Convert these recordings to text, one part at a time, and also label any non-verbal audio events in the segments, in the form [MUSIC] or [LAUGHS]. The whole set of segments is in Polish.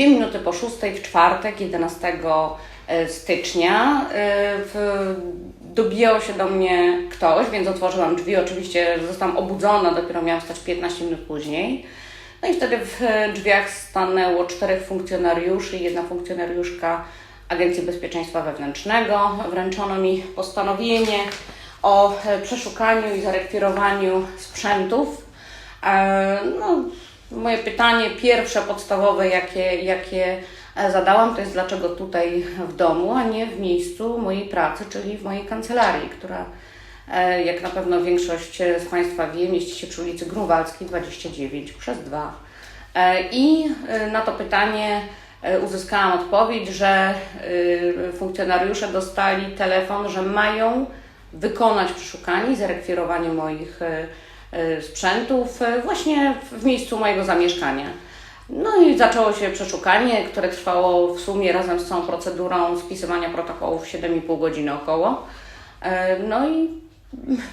dwie minuty po szóstej w czwartek, 11 e, stycznia, e, w, dobijało się do mnie ktoś, więc otworzyłam drzwi. Oczywiście zostałam obudzona, dopiero miałam stać 15 minut później. No i wtedy w drzwiach stanęło czterech funkcjonariuszy i jedna funkcjonariuszka Agencji Bezpieczeństwa Wewnętrznego. Wręczono mi postanowienie o e, przeszukaniu i zarekwirowaniu sprzętów. E, No, moje pytanie pierwsze, podstawowe, jakie, jakie e, zadałam, to jest dlaczego tutaj w domu, a nie w miejscu mojej pracy, czyli w mojej kancelarii, która, e, jak na pewno większość z Państwa wie, mieści się przy ulicy Grunwaldzkiej 29 przez 2. E, I e, na to pytanie e, uzyskałam odpowiedź, że e, funkcjonariusze dostali telefon, że mają wykonać przeszukanie i zarekwirowanie moich e, e, sprzętów e, właśnie w miejscu mojego zamieszkania. No i zaczęło się przeszukanie, które trwało w sumie razem z całą procedurą spisywania protokołów 7,5 godziny około. E, No i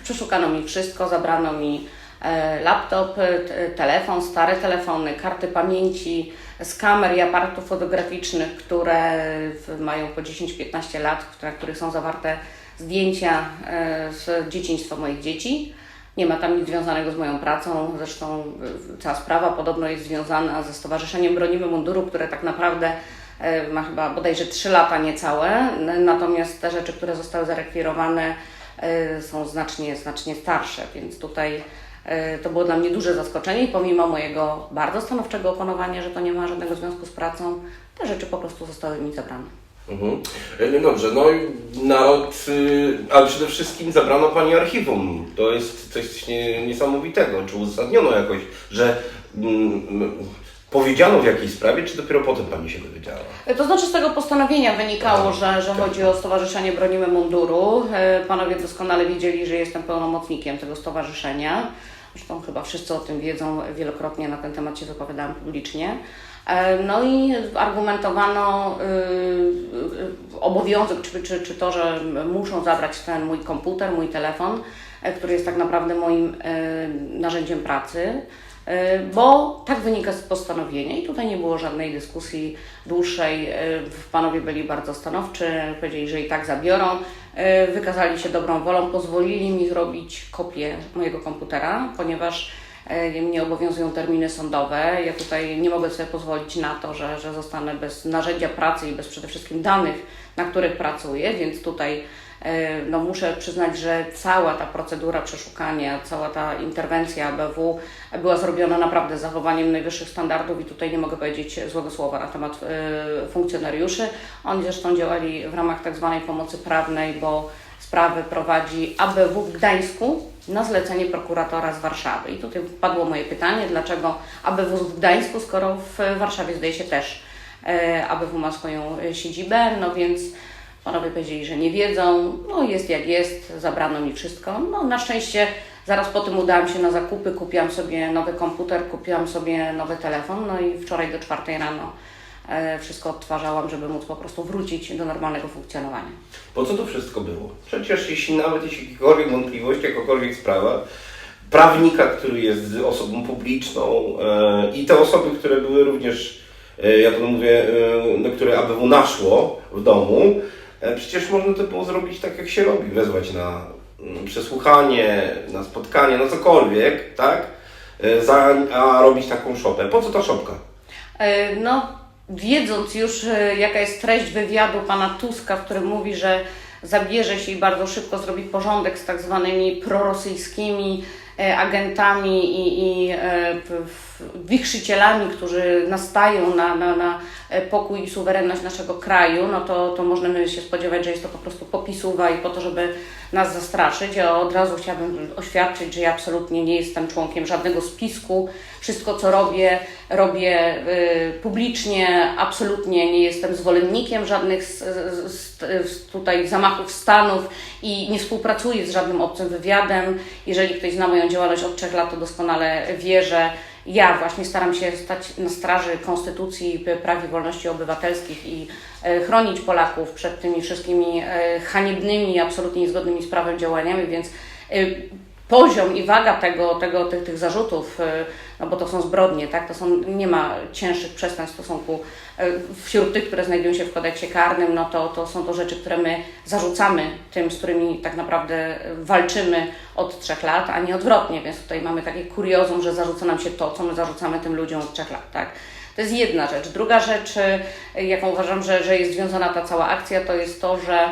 przeszukano mi wszystko, zabrano mi e, laptop, e, telefon, stare telefony, karty pamięci z kamer i aparatów fotograficznych, które mają po 10-15 lat, tra- których są zawarte zdjęcia e, z dzieciństwa moich dzieci. Nie ma tam nic związanego z moją pracą, zresztą e, cała sprawa podobno jest związana ze Stowarzyszeniem Bronimy Munduru, które tak naprawdę e, ma chyba bodajże 3 lata niecałe, natomiast te rzeczy, które zostały zarekwirowane e, są znacznie, znacznie starsze, więc tutaj to było dla mnie duże zaskoczenie i pomimo mojego bardzo stanowczego opanowania, że to nie ma żadnego związku z pracą, te rzeczy po prostu zostały mi zabrane. Mhm. E, No dobrze, no i naród, y, ale przede wszystkim zabrano Pani archiwum. To jest coś nie, niesamowitego. Czy uzasadniono jakoś, że mm, powiedziano w jakiej sprawie, czy dopiero potem Pani się dowiedziała? To znaczy z tego postanowienia wynikało, że, że tak. chodzi o Stowarzyszenie Bronimy Munduru. E, Panowie doskonale wiedzieli, że jestem pełnomocnikiem tego stowarzyszenia. Zresztą chyba wszyscy o tym wiedzą, wielokrotnie na ten temat się wypowiadałam publicznie. E, No i argumentowano y, y, obowiązek, czy, czy, czy to, że muszą zabrać ten mój komputer, mój telefon, e, który jest tak naprawdę moim e, narzędziem pracy. Bo tak wynika z postanowienia i tutaj nie było żadnej dyskusji dłuższej. Panowie byli bardzo stanowczy, powiedzieli, że i tak zabiorą. Wykazali się dobrą wolą, pozwolili mi zrobić kopię mojego komputera, ponieważ mnie obowiązują terminy sądowe. Ja tutaj nie mogę sobie pozwolić na to, że, że zostanę bez narzędzia pracy i bez przede wszystkim danych, na których pracuję, więc tutaj E, no muszę przyznać, że cała ta procedura przeszukania, cała ta interwencja ABW była zrobiona naprawdę z zachowaniem najwyższych standardów i tutaj nie mogę powiedzieć złego słowa na temat e, funkcjonariuszy. Oni zresztą działali w ramach tak zwanej pomocy prawnej, bo sprawę prowadzi ABW w Gdańsku na zlecenie prokuratora z Warszawy. I tutaj padło moje pytanie, dlaczego ABW w Gdańsku, skoro w Warszawie zdaje się też e, ABW ma swoją e, siedzibę, no więc Panowie powiedzieli, że nie wiedzą, no jest jak jest, zabrano mi wszystko. No na szczęście zaraz po tym udałam się na zakupy, kupiłam sobie nowy komputer, kupiłam sobie nowy telefon, no i wczoraj do czwartej rano wszystko odtwarzałam, żeby móc po prostu wrócić do normalnego funkcjonowania. Po co to wszystko było? Przecież jeśli nawet jeśli jakiekolwiek wątpliwości, jakakolwiek sprawa, prawnika, który jest osobą publiczną e, i te osoby, które były również, e, ja to mówię, e, no, które ABW naszło w domu, e, przecież można to było zrobić tak, jak się robi, wezwać na mm, przesłuchanie, na spotkanie, na cokolwiek, tak? E, za, a robić taką szopę. Po co ta szopka? E, No, wiedząc już, e, jaka jest treść wywiadu pana Tuska, w którym mówi, że zabierze się i bardzo szybko zrobi porządek z tak zwanymi prorosyjskimi agentami i, i e, wichrzycielami, którzy nastają na, na, na e, pokój i suwerenność naszego kraju, no to, to możemy się spodziewać, że jest to po prostu popisuwa i po to, żeby nas zastraszyć. Ja od razu chciałabym oświadczyć, że ja absolutnie nie jestem członkiem żadnego spisku. Wszystko, co robię, robię y, publicznie. Absolutnie nie jestem zwolennikiem żadnych z, z, z tutaj zamachów stanów i nie współpracuję z żadnym obcym wywiadem. Jeżeli ktoś zna moją działalność od trzech lat, to doskonale wie, że ja właśnie staram się stać na straży konstytucji, praw i wolności obywatelskich i e, chronić Polaków przed tymi wszystkimi e, haniebnymi, absolutnie niezgodnymi z prawem działaniami, więc e, poziom i waga tego, tego, tych, tych zarzutów, y, no bo to są zbrodnie, tak? To są, nie ma cięższych przestępstw w stosunku y, wśród tych, które znajdują się w kodeksie karnym, no to, to są to rzeczy, które my zarzucamy tym, z którymi tak naprawdę walczymy od trzech lat, a nie odwrotnie, więc tutaj mamy takie kuriozum, że zarzuca nam się to, co my zarzucamy tym ludziom od trzech lat, tak? To jest jedna rzecz. Druga rzecz, y, jaką uważam, że, że jest związana ta cała akcja, to jest to, że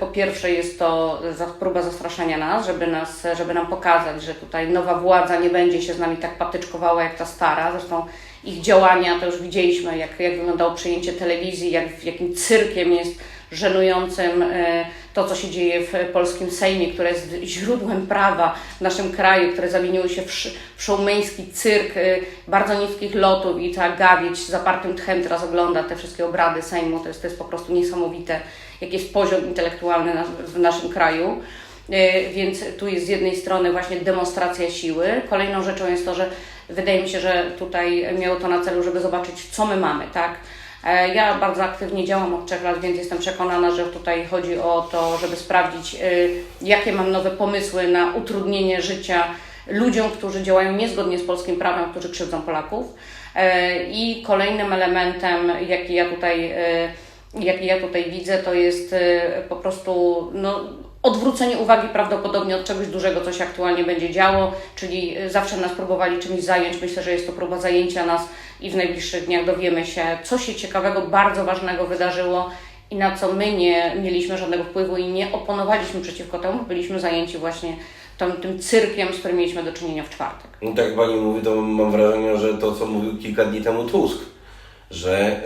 Po pierwsze jest to próba zastraszenia nas, żeby, nas, żeby nam pokazać, że tutaj nowa władza nie będzie się z nami tak patyczkowała jak ta stara. Zresztą ich działania to już widzieliśmy, jak, jak wyglądało przyjęcie telewizji, jak, jakim cyrkiem jest żenującym e, to, co się dzieje w polskim Sejmie, które jest źródłem prawa w naszym kraju, które zamieniły się w, sz- w showmeński cyrk e, bardzo niskich lotów i ta gawieć z zapartym tchem teraz ogląda te wszystkie obrady Sejmu. To jest, to jest po prostu niesamowite, jaki jest poziom intelektualny w naszym kraju. E, Więc tu jest z jednej strony właśnie demonstracja siły. Kolejną rzeczą jest to, że wydaje mi się, że tutaj miało to na celu, żeby zobaczyć, co my mamy, tak? E, Ja bardzo aktywnie działam od trzech lat, więc jestem przekonana, że tutaj chodzi o to, żeby sprawdzić, y, jakie mam nowe pomysły na utrudnienie życia ludziom, którzy działają niezgodnie z polskim prawem, którzy krzywdzą Polaków. E, I kolejnym elementem, jaki ja tutaj, y, jaki ja tutaj widzę, to jest y, po prostu no, odwrócenie uwagi prawdopodobnie od czegoś dużego, co się aktualnie będzie działo, czyli y, zawsze nas próbowali czymś zająć. Myślę, że jest to próba zajęcia nas i w najbliższych dniach dowiemy się, co się ciekawego, bardzo ważnego wydarzyło i na co my nie mieliśmy żadnego wpływu i nie oponowaliśmy przeciwko temu, byliśmy zajęci właśnie tym, tym cyrkiem, z którym mieliśmy do czynienia w czwartek. No tak jak Pani mówi, to mam wrażenie, że to co mówił kilka dni temu Tusk, że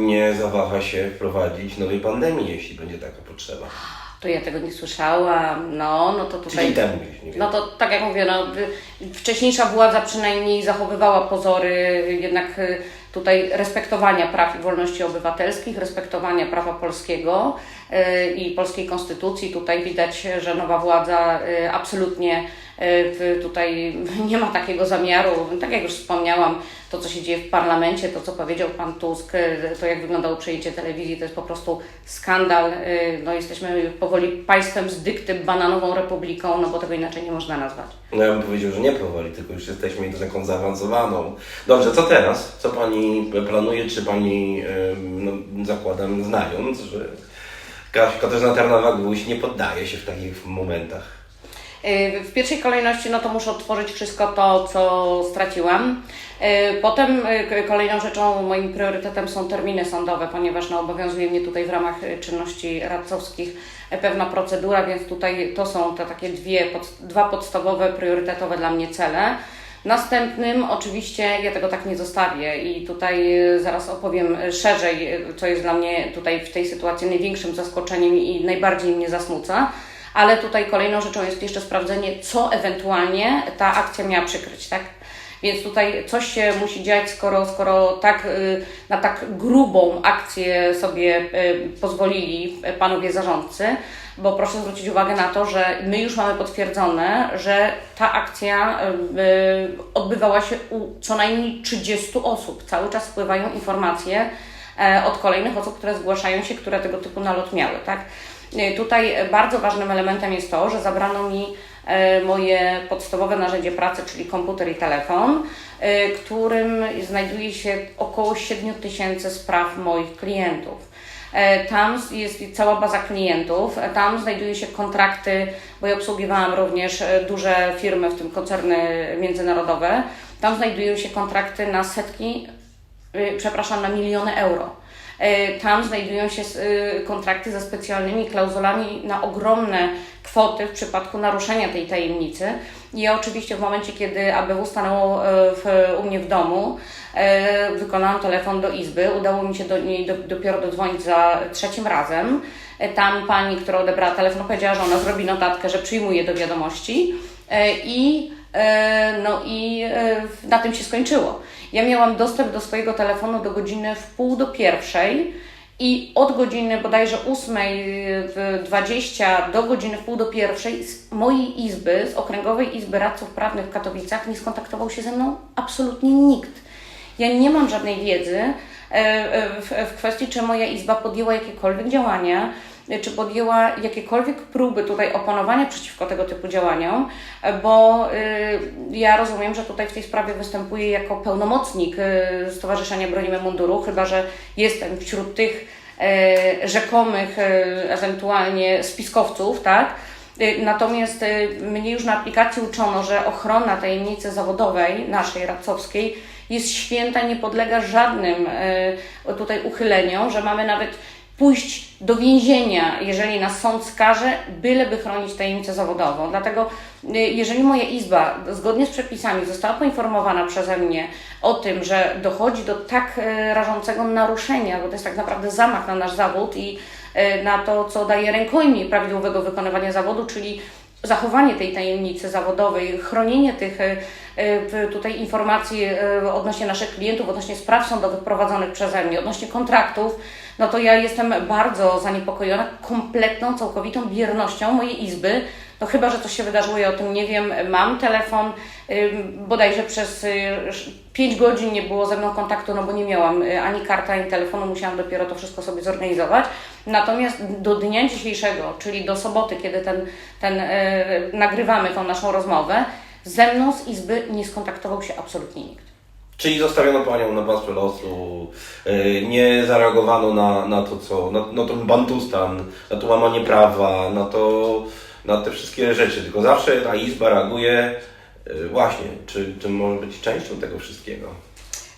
nie zawaha się wprowadzić nowej pandemii, jeśli będzie taka potrzeba. To ja tego nie słyszałam, no, no to tutaj... Tydzień temu gdzieś, nie wiem. No to tak jak mówię, no, wcześniejsza władza przynajmniej zachowywała pozory jednak y, tutaj respektowania praw i wolności obywatelskich, respektowania prawa polskiego i polskiej konstytucji. Tutaj widać, że nowa władza y, absolutnie y, tutaj [LAUGHS] nie ma takiego zamiaru. Tak jak już wspomniałam, to co się dzieje w parlamencie, to co powiedział pan Tusk, y, to jak wyglądało przejęcie telewizji, to jest po prostu skandal. Y, No, jesteśmy powoli państwem z dykty, bananową republiką, no bo tego inaczej nie można nazwać. No ja bym powiedział, że nie powoli, tylko już jesteśmy taką zaawansowaną. Dobrze, co teraz? Co Pani planuje? Czy Pani, no, zakładam, znając, że Katarzyna Tarnowa-Głuś nie poddaje się w takich momentach? Y, W pierwszej kolejności no to muszę odtworzyć wszystko to, co straciłam. Y, Potem y, kolejną rzeczą, moim priorytetem są terminy sądowe, ponieważ no, obowiązuje mnie tutaj w ramach czynności radcowskich pewna procedura, więc tutaj to są te takie dwie, dwa podstawowe, priorytetowe dla mnie cele. Następnym, oczywiście, ja tego tak nie zostawię i tutaj y, zaraz opowiem y, szerzej, y, co jest dla mnie tutaj w tej sytuacji największym zaskoczeniem i najbardziej mnie zasmuca. Ale tutaj kolejną rzeczą jest jeszcze sprawdzenie, co ewentualnie ta akcja miała przykryć, tak? Więc tutaj coś się musi dziać, skoro, skoro tak, y, na tak grubą akcję sobie y, pozwolili y, panowie zarządcy, bo proszę zwrócić uwagę na to, że my już mamy potwierdzone, że ta akcja odbywała się u co najmniej 30 osób. Cały czas wpływają informacje e, od kolejnych osób, które zgłaszają się, które tego typu nalot miały, tak? Tutaj bardzo ważnym elementem jest to, że zabrano mi moje podstawowe narzędzie pracy, czyli komputer i telefon, e, którym znajduje się około 7 tysięcy spraw moich klientów. E, Tam jest cała baza klientów, e, tam znajdują się kontrakty, bo ja obsługiwałam również e, duże firmy, w tym koncerny międzynarodowe. Tam znajdują się kontrakty na setki, przepraszam, na miliony euro. E, Tam znajdują się y, kontrakty ze specjalnymi klauzulami na ogromne kwoty w przypadku naruszenia tej tajemnicy. Ja oczywiście w momencie, kiedy ABW stanęło e, w, u mnie w domu, e, wykonałam telefon do izby. Udało mi się do niej do, dopiero dodzwonić za trzecim razem. E, Tam pani, która odebrała telefon, powiedziała, że ona zrobi notatkę, że przyjmuje do wiadomości. E, I E, No i e, na tym się skończyło. Ja miałam dostęp do swojego telefonu do godziny w pół do pierwszej i od godziny bodajże 8.20 do godziny w pół do pierwszej z mojej izby, z Okręgowej Izby Radców Prawnych w Katowicach nie skontaktował się ze mną absolutnie nikt. Ja nie mam żadnej wiedzy e, e, w, w kwestii, czy moja izba podjęła jakiekolwiek działania. Y, czy podjęła jakiekolwiek próby tutaj oponowania przeciwko tego typu działaniom, y, bo y, ja rozumiem, że tutaj w tej sprawie występuję jako pełnomocnik Stowarzyszenia Bronimy Munduru, chyba że jestem wśród tych rzekomych ewentualnie spiskowców, tak? Natomiast mnie już na aplikacji uczono, że ochrona tajemnicy zawodowej, naszej radcowskiej, jest święta, nie podlega żadnym tutaj uchyleniom, że mamy nawet pójść do więzienia, jeżeli nas sąd skaże, byleby chronić tajemnicę zawodową. Dlatego, y, jeżeli moja izba zgodnie z przepisami została poinformowana przeze mnie o tym, że dochodzi do tak y, rażącego naruszenia, bo to jest tak naprawdę zamach na nasz zawód i y, na to, co daje rękojmi prawidłowego wykonywania zawodu, czyli zachowanie tej tajemnicy zawodowej, chronienie tych y, y, tutaj informacji y, odnośnie naszych klientów, odnośnie spraw sądowych prowadzonych przeze mnie, odnośnie kontraktów, no to ja jestem bardzo zaniepokojona kompletną, całkowitą biernością mojej izby. No chyba, że coś się wydarzyło, ja o tym nie wiem. Mam telefon, y, bodajże przez 5 godzin nie było ze mną kontaktu, no bo nie miałam y, ani karty, ani telefonu, musiałam dopiero to wszystko sobie zorganizować. Natomiast do dnia dzisiejszego, czyli do soboty, kiedy ten, ten, y, nagrywamy tą naszą rozmowę, ze mną z izby nie skontaktował się absolutnie nikt. Czyli zostawiono Panią na pastwę losu, yy, nie zareagowano na, na to, co, na, na ten bantustan, na to łamanie prawa, na to, na te wszystkie rzeczy, tylko zawsze ta Izba reaguje, yy, właśnie, czy, czy może być częścią tego wszystkiego?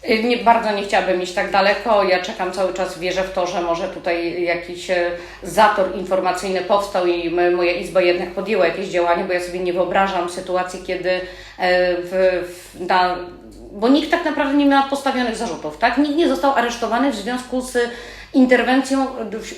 Y, Nie, bardzo nie chciałabym iść tak daleko. Ja czekam cały czas, wierzę w to, że może tutaj jakiś e, zator informacyjny powstał i moja izba jednak podjęła jakieś działanie, bo ja sobie nie wyobrażam sytuacji, kiedy e, w, w, na, bo nikt tak naprawdę nie miał postawionych zarzutów, tak? Nikt nie został aresztowany w związku z interwencją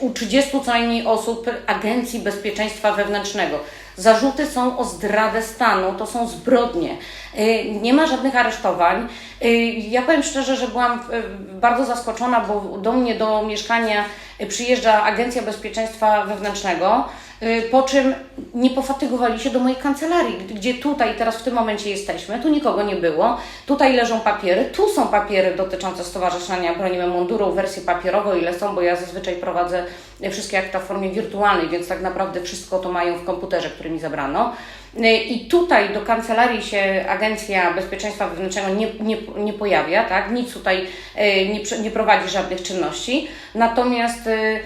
u 30 co najmniej osób Agencji Bezpieczeństwa Wewnętrznego. Zarzuty są o zdradę stanu, to są zbrodnie. Y, Nie ma żadnych aresztowań. Y, Ja powiem szczerze, że byłam y, bardzo zaskoczona, bo do mnie do mieszkania przyjeżdża Agencja Bezpieczeństwa Wewnętrznego, po czym nie pofatygowali się do mojej kancelarii, gdzie tutaj teraz w tym momencie jesteśmy, tu nikogo nie było, tutaj leżą papiery, tu są papiery dotyczące Stowarzyszenia. Bronimy Munduru w wersji papierowej, ile są, bo ja zazwyczaj prowadzę y, wszystkie akta w formie wirtualnej, więc tak naprawdę wszystko to mają w komputerze, który mi zabrano. Y, I tutaj do kancelarii się Agencja Bezpieczeństwa Wewnętrznego nie, nie, nie pojawia, tak? nic tutaj y, nie, nie prowadzi żadnych czynności, natomiast y,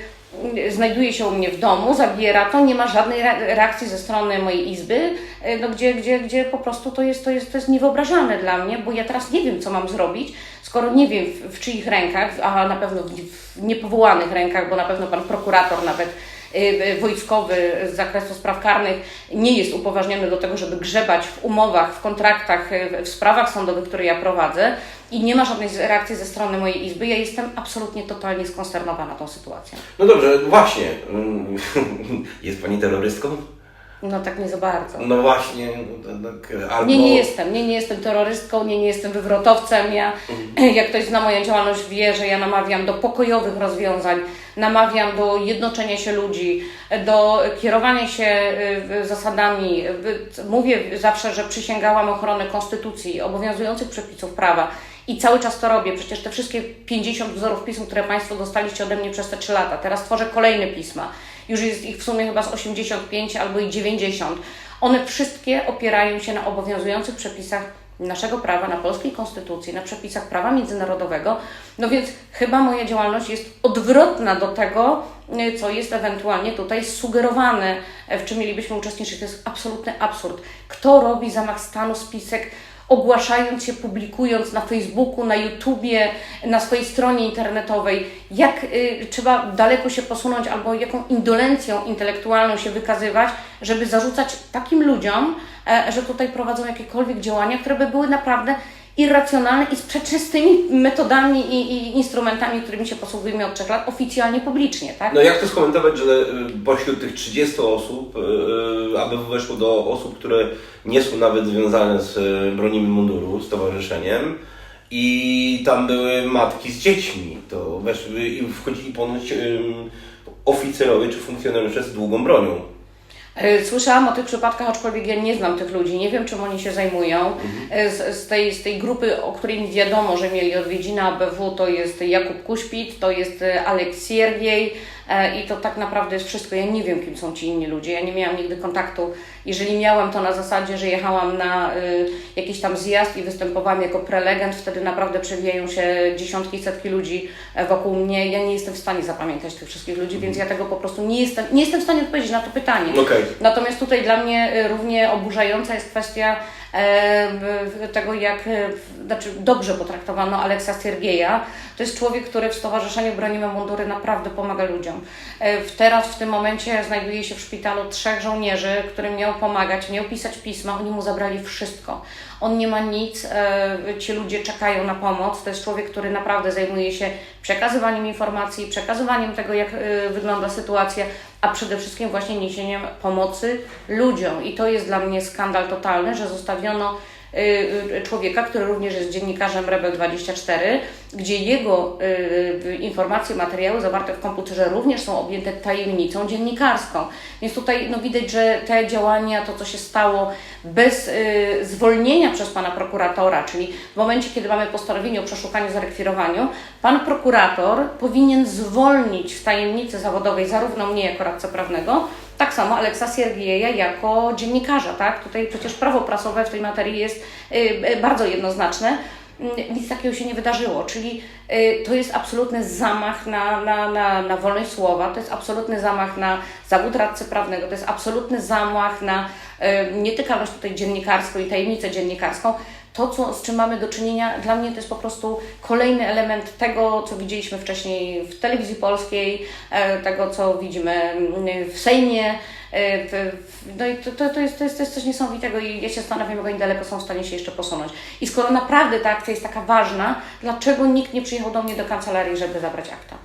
znajduje się u mnie w domu, zabiera to, nie ma żadnej re- reakcji ze strony mojej izby, y, no gdzie, gdzie, gdzie po prostu to jest, to, jest, to jest niewyobrażalne dla mnie, bo ja teraz nie wiem, co mam zrobić, skoro nie wiem w, w czyich rękach, a na pewno w, w niepowołanych rękach, bo na pewno pan prokurator nawet wojskowy z zakresu spraw karnych nie jest upoważniony do tego, żeby grzebać w umowach, w kontraktach, y, w sprawach sądowych, które ja prowadzę i nie ma żadnej reakcji ze strony mojej izby. Ja jestem absolutnie totalnie skonsternowana tą sytuacją. No dobrze, właśnie, mm, [LAUGHS] jest Pani terrorystką? No tak nie za bardzo. No właśnie, no, tak, albo... Nie, nie jestem. Nie, nie jestem terrorystką, nie, nie jestem wywrotowcem. Ja, jak ktoś zna moją działalność, wie, że ja namawiam do pokojowych rozwiązań, namawiam do jednoczenia się ludzi, do kierowania się y, zasadami. Mówię zawsze, że przysięgałam ochronę konstytucji, obowiązujących przepisów prawa. I cały czas to robię. Przecież te wszystkie 50 wzorów pism, które Państwo dostaliście ode mnie przez te 3 lata. Teraz tworzę kolejne pisma. Już jest ich w sumie chyba z 85 albo i 90. One wszystkie opierają się na obowiązujących przepisach naszego prawa, na polskiej konstytucji, na przepisach prawa międzynarodowego. No więc chyba moja działalność jest odwrotna do tego, y, co jest ewentualnie tutaj sugerowane, e, w czym mielibyśmy uczestniczyć. To jest absolutny absurd. Kto robi zamach stanu spisek? Ogłaszając się, publikując na Facebooku, na YouTubie, na swojej stronie internetowej, jak y, trzeba daleko się posunąć albo jaką indolencją intelektualną się wykazywać, żeby zarzucać takim ludziom, e, że tutaj prowadzą jakiekolwiek działania, które by były naprawdę irracjonalne i sprzeczne z tymi metodami i, i instrumentami, którymi się posługujemy od trzech lat oficjalnie, publicznie, tak? No jak to skomentować, że y, pośród tych 30 osób, y, y, aby weszło do osób, które nie są nawet związane z Bronimy Munduru, stowarzyszeniem, i tam były matki z dziećmi, to weszły i wchodzili ponoć oficerowie czy funkcjonariusze z długą bronią. E, Słyszałam o tych przypadkach, aczkolwiek ja nie znam tych ludzi, nie wiem czym oni się zajmują. E, Z, z, tej, z tej grupy, o której wiadomo, że mieli odwiedziny ABW, to jest Jakub Kuśpit, to jest e, Aleks Siergiej i to tak naprawdę jest wszystko. Ja nie wiem, kim są ci inni ludzie, ja nie miałam nigdy kontaktu. Jeżeli miałam, to na zasadzie, że jechałam na y, jakiś tam zjazd i występowałam jako prelegent, wtedy naprawdę przewijają się dziesiątki, setki ludzi e, wokół mnie. Ja nie jestem w stanie zapamiętać tych wszystkich ludzi, więc ja tego po prostu nie jestem, nie jestem w stanie odpowiedzieć na to pytanie. Okej. Natomiast tutaj dla mnie y, równie oburzająca jest kwestia e, tego, jak e, znaczy dobrze potraktowano Aleksa Siergieja. To jest człowiek, który w Stowarzyszeniu Bronimy Mundury naprawdę pomaga ludziom. E, Teraz w tym momencie znajduje się w szpitalu trzech żołnierzy, którym miał pomagać, miał pisać pisma, oni mu zabrali wszystko. On nie ma nic, e, ci ludzie czekają na pomoc. To jest człowiek, który naprawdę zajmuje się przekazywaniem informacji, przekazywaniem tego, jak e, wygląda sytuacja, a przede wszystkim właśnie niesieniem pomocy ludziom. I to jest dla mnie skandal totalny, że zostawiono człowieka, który również jest dziennikarzem Rebel24, gdzie jego y, y, informacje, materiały zawarte w komputerze również są objęte tajemnicą dziennikarską. Więc tutaj no, widać, że te działania, to co się stało bez y, zwolnienia przez pana prokuratora, czyli w momencie, kiedy mamy postanowienie o przeszukaniu, zarekwirowaniu, pan prokurator powinien zwolnić z tajemnicy zawodowej zarówno mnie jako radcę prawnego, tak samo Aleksa Siergieja jako dziennikarza, tak? Tutaj przecież prawo prasowe w tej materii jest y, y, bardzo jednoznaczne. Mm, Nic takiego się nie wydarzyło, czyli y, to jest absolutny zamach na, na, na, na wolność słowa, to jest absolutny zamach na zawód radcy prawnego, to jest absolutny zamach na nietykalność tutaj dziennikarską i tajemnicę dziennikarską. To, co, z czym mamy do czynienia, dla mnie to jest po prostu kolejny element tego, co widzieliśmy wcześniej w telewizji polskiej, e, tego, co widzimy mm, w Sejmie. e, No i to, to, to, jest, to, jest, to jest coś niesamowitego i ja się zastanawiam, jak oni daleko są w stanie się jeszcze posunąć. I skoro naprawdę ta akcja jest taka ważna, dlaczego nikt nie przyjechał do mnie do kancelarii, żeby zabrać akta?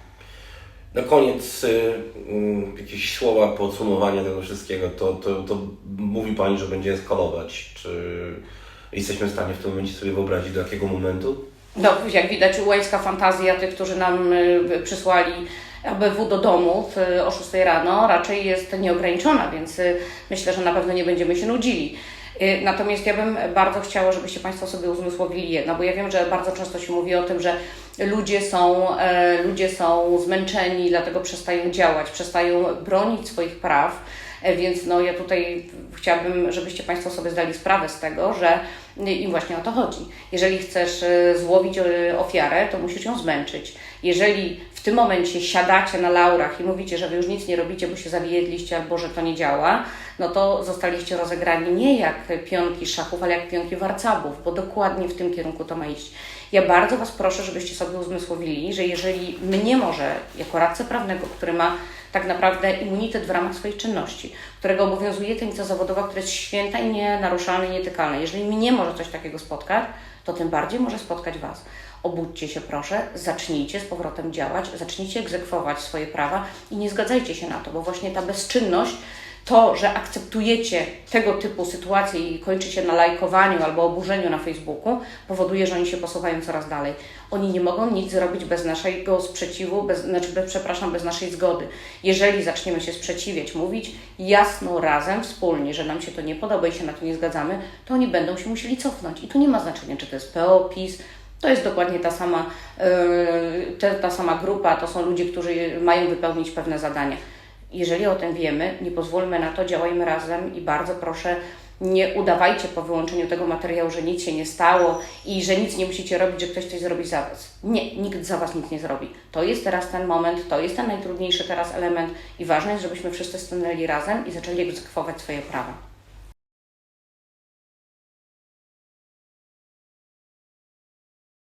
Na koniec y, mm, jakieś słowa podsumowania tego wszystkiego. To, to, to mówi Pani, że będzie eskalować. Czy jesteśmy w stanie w tym momencie sobie wyobrazić do jakiego momentu? No, jak widać, łańska fantazja tych, którzy nam y, przysłali ABW do domu w, o 6 rano raczej jest nieograniczona, więc y, myślę, że na pewno nie będziemy się nudzili. Y, Natomiast ja bym bardzo chciała, żebyście Państwo sobie uzmysłowili jedno, bo ja wiem, że bardzo często się mówi o tym, że ludzie są, e, ludzie są zmęczeni, dlatego przestają działać, przestają bronić swoich praw. E, Więc no, ja tutaj chciałabym, żebyście Państwo sobie zdali sprawę z tego, że im właśnie o to chodzi. Jeżeli chcesz e, złowić e, ofiarę, to musisz ją zmęczyć. Jeżeli w tym momencie siadacie na laurach i mówicie, że Wy już nic nie robicie, bo się zawiedliście albo że to nie działa, no to zostaliście rozegrani nie jak pionki szachów, ale jak pionki warcabów, bo dokładnie w tym kierunku to ma iść. Ja bardzo Was proszę, żebyście sobie uzmysłowili, że jeżeli mnie może, jako radcę prawnego, który ma tak naprawdę immunitet w ramach swojej czynności, którego obowiązuje tajemnica zawodowa, która jest święta i nienaruszalna i nietykalna, jeżeli mnie może coś takiego spotkać, to tym bardziej może spotkać Was. Obudźcie się proszę, zacznijcie z powrotem działać, zacznijcie egzekwować swoje prawa i nie zgadzajcie się na to, bo właśnie ta bezczynność to, że akceptujecie tego typu sytuacje i kończy się na lajkowaniu albo oburzeniu na Facebooku, powoduje, że oni się posuwają coraz dalej. Oni nie mogą nic zrobić bez naszego sprzeciwu, bez, znaczy, bez, przepraszam, bez naszej zgody. Jeżeli zaczniemy się sprzeciwiać, mówić jasno, razem, wspólnie, że nam się to nie podoba i się na to nie zgadzamy, to oni będą się musieli cofnąć. I tu nie ma znaczenia, czy to jest PO, PiS, to jest dokładnie ta sama, yy, te, ta sama grupa, to są ludzie, którzy mają wypełnić pewne zadania. Jeżeli o tym wiemy, nie pozwólmy na to, działajmy razem i bardzo proszę, nie udawajcie po wyłączeniu tego materiału, że nic się nie stało i że nic nie musicie robić, że ktoś coś zrobi za Was. Nie, nikt za Was nic nie zrobi. To jest teraz ten moment, to jest ten najtrudniejszy teraz element i ważne jest, żebyśmy wszyscy stanęli razem i zaczęli egzekwować swoje prawa.